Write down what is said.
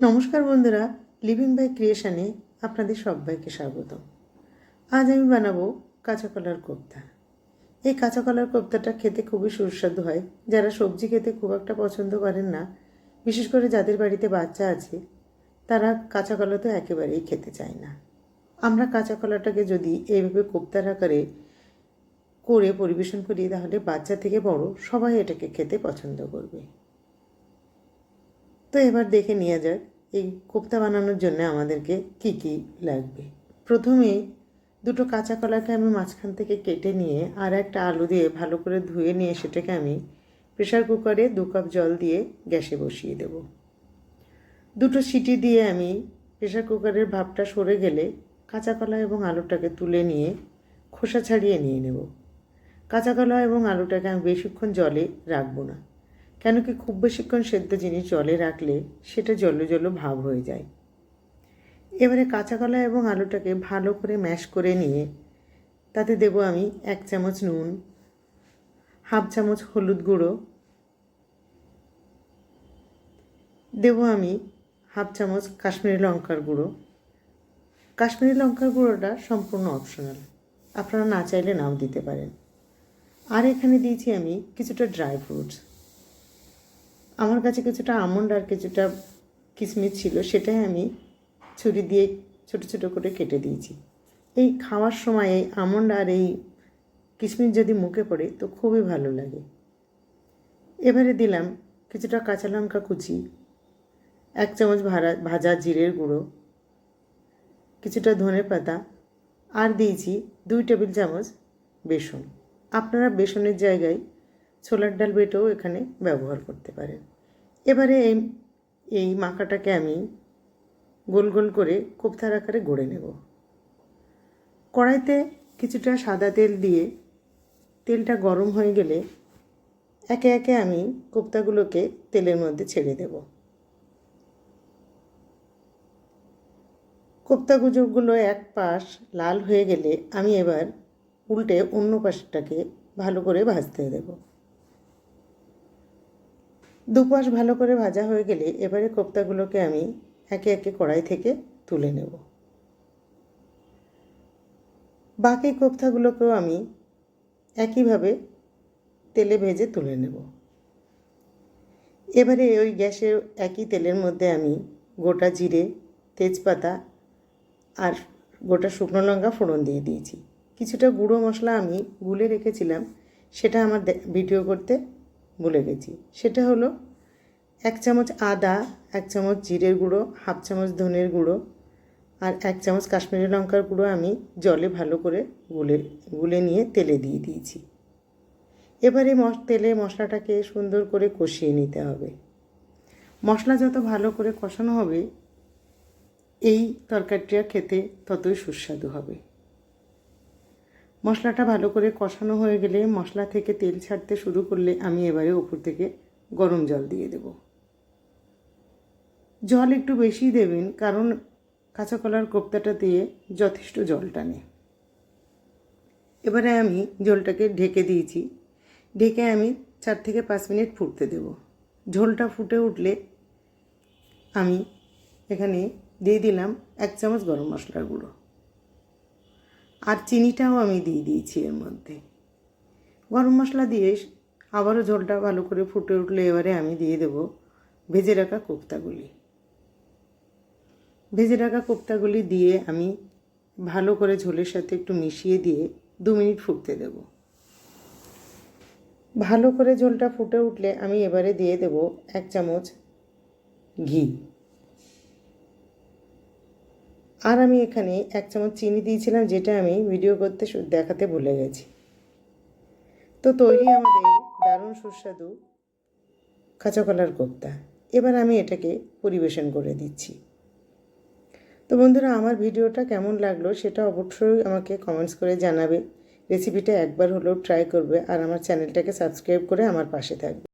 নমস্কার বন্ধুরা living by ক্রিয়েশানে আপনাদের সবাইকে স্বাগত আজ আমি বানাবো কাঁচা কলার কোপ্তা। এই কাঁচা কলার কোপ্তাটা খেতে খুবই সুস্বাদু হয়। যারা সবজি খেতে খুব একটা পছন্দ করেন না, বিশেষ করে যাদের বাড়িতে বাচ্চা আছে, তারা কাঁচা কলা তো একেবারেই খেতে চায় না। আমরা কাঁচা কলাটাকে যদি এইভাবে কোপ্তার আকারে করে পরিবেশন করি, তাহলে বাচ্চা থেকে বড় সবাই এটাকে খেতে পছন্দ করবে। তো এবার দেখে নেওয়া যাক, এই কোপ্তা বানানোর জন্য আমাদেরকে কি কি লাগবে। প্রথমে দুটো কাঁচা কলাকে আমি মাঝখান থেকে কেটে নিয়ে আর একটা আলু দিয়ে ভালো করে ধুয়ে নিয়ে সেটাকে আমি প্রেশার কুকারে দু কাপ জল দিয়ে গ্যাসে বসিয়ে দেব। দুটো সিটি দিয়ে আমি প্রেশার কুকারের ভাপটা সরে গেলে কাঁচা কলা এবং আলুটাকে তুলে নিয়ে খোসা ছাড়িয়ে নিয়ে নেব। কাঁচা কলা এবং আলুটাকে আমি বেশিক্ষণ জলে রাখব না। কেন কি খুব বেশিক্ষণ সেদ্ধ জিনিস জলে রাখলে সেটা জল জলো ভাব হয়ে যায়। এবারে কাঁচা কলা এবং আলুটাকে ভালো করে ম্যাশ করে নিয়ে তাতে দেব আমি এক চামচ নুন, হাফ চামচ হলুদ গুঁড়ো, দেব আমি হাফ চামচ কাশ্মীরি লঙ্কার গুঁড়ো। কাশ্মীরি লঙ্কার গুঁড়োটা সম্পূর্ণ অপশনাল আপনারা না চাইলে নাও দিতে পারেন। আর এখানে দিয়েছি আমি কিছুটা ড্রাই ফ্রুটস আমার কাছে কিছুটা আমন্ড আর কিছুটা কিশমিশ ছিল, সেটাই আমি ছুরি দিয়ে ছোট ছোট করে কেটে দিয়েছি। এই খাওয়ার সময় এই আমন্ড আর এই কিশমিশ যদি মুখে পড়ে তো খুবই ভালো লাগে। এবারে দিলাম কিছুটা কাঁচা লঙ্কা কুচি, এক চামচ ভাড়া, ভাজা জিরের গুঁড়ো, কিছুটা ধনে পাতা আর দিয়েছি দুই টেবিল চামচ বেসন। আপনারা বেসনের জায়গায় ছোলার ডাল বেটেও এখানে ব্যবহার করতে পারেন। এবারে এই এই মাখাটাকে আমি গোল গোল করে কোপ্তার আকারে গড়ে নেব। কড়াইতে কিছুটা সাদা তেল দিয়ে তেলটা গরম হয়ে গেলে একে একে আমি কোপ্তাগুলোকে তেলের মধ্যে ছেড়ে দেব। কোপ্তাগুজোগুলো এক পাশ লাল হয়ে গেলে আমি এবার উল্টে অন্য পাশটাকে ভালো করে ভাজতে দেবো। দুপাশ ভালো করে ভাজা হয়ে গেলে এবারে কোপ্তাগুলোকে আমি একে একে কড়াই থেকে তুলে নেব। বাকি কোপ্তাগুলোকেও আমি একইভাবে তেলে ভেজে তুলে নেব। এবারে ওই গ্যাসের একই তেলের মধ্যে আমি গোটা জিরে, তেজপাতা আর গোটা শুকনো লঙ্কা ফোড়ন দিয়ে দিয়েছি। কিছুটা গুঁড়ো মশলা আমি গুলে রেখেছিলাম, সেটা আমার ভিডিও করতে ভুলে গেছি সেটা হলো এক চামচ আদা, এক চামচ জিরের গুঁড়ো, হাফ চামচ ধনের গুঁড়ো আর এক চামচ কাশ্মীরি লঙ্কার গুঁড়ো আমি জলে ভালো করে গুলে গুলে নিয়ে তেলে দিয়ে দিয়েছি। এবারে মশ, তেলে মশলাটাকে সুন্দর করে কষিয়ে নিতে হবে। মশলা যত ভালো করে কষানো হবে, এই তরকারিটা খেতে ততই সুস্বাদু হবে। মশলাটা ভালো করে কষানো হয়ে গেলে মশলা থেকে তেল ছাড়তে শুরু করলে আমি এবারে ওপর থেকে গরম জল দিয়ে দেব। জল একটু বেশি দেবেন, কারণ কাঁচা কলার কোপ্তাটা দিয়ে যথেষ্ট জল টানে। এবারে আমি জলটাকে ঢেকে দিয়েছি। ঢেকে আমি চার থেকে পাঁচ মিনিট ফুটতে দেব। ঝোলটা ফুটে উঠলে আমি এখানে দিয়ে দিলাম এক চামচ গরম মশলার গুঁড়ো। আর চিনিটাও আমি দিয়ে দিয়েছি এর মধ্যে। গরম মশলা দিয়ে আবারও ঝোলটা ভালো করে ফুটে উঠলে এবারে আমি দিয়ে দেব ভেজে রাখা কোপ্তাগুলি ভেজে রাখা কোপ্তাগুলি দিয়ে আমি ভালো করে ঝোলের সাথে একটু মিশিয়ে দিয়ে দু মিনিট ফুটতে দেব। ভালো করে ঝোলটা ফুটে উঠলে আমি এবারে দিয়ে দেব এক চামচ ঘি। আর আমি এখানে এক চামচ চিনি দিয়েছিলাম, যেটা আমি ভিডিও করতে দেখাতে ভুলে গেছি। তো তৈরি আমাদের দারুণ সুস্বাদু কাঁচা কলার কোপ্তা। এবার আমি এটাকে পরিবেশন করে দিচ্ছি। তো বন্ধুরা, আমার ভিডিওটা কেমন লাগল সেটা অবশ্যই আমাকে কমেন্টস করে জানাবে। রেসিপিটা একবার হলেও ট্রাই করবে আর আমার চ্যানেলটাকে সাবস্ক্রাইব করে আমার পাশে থাকবে।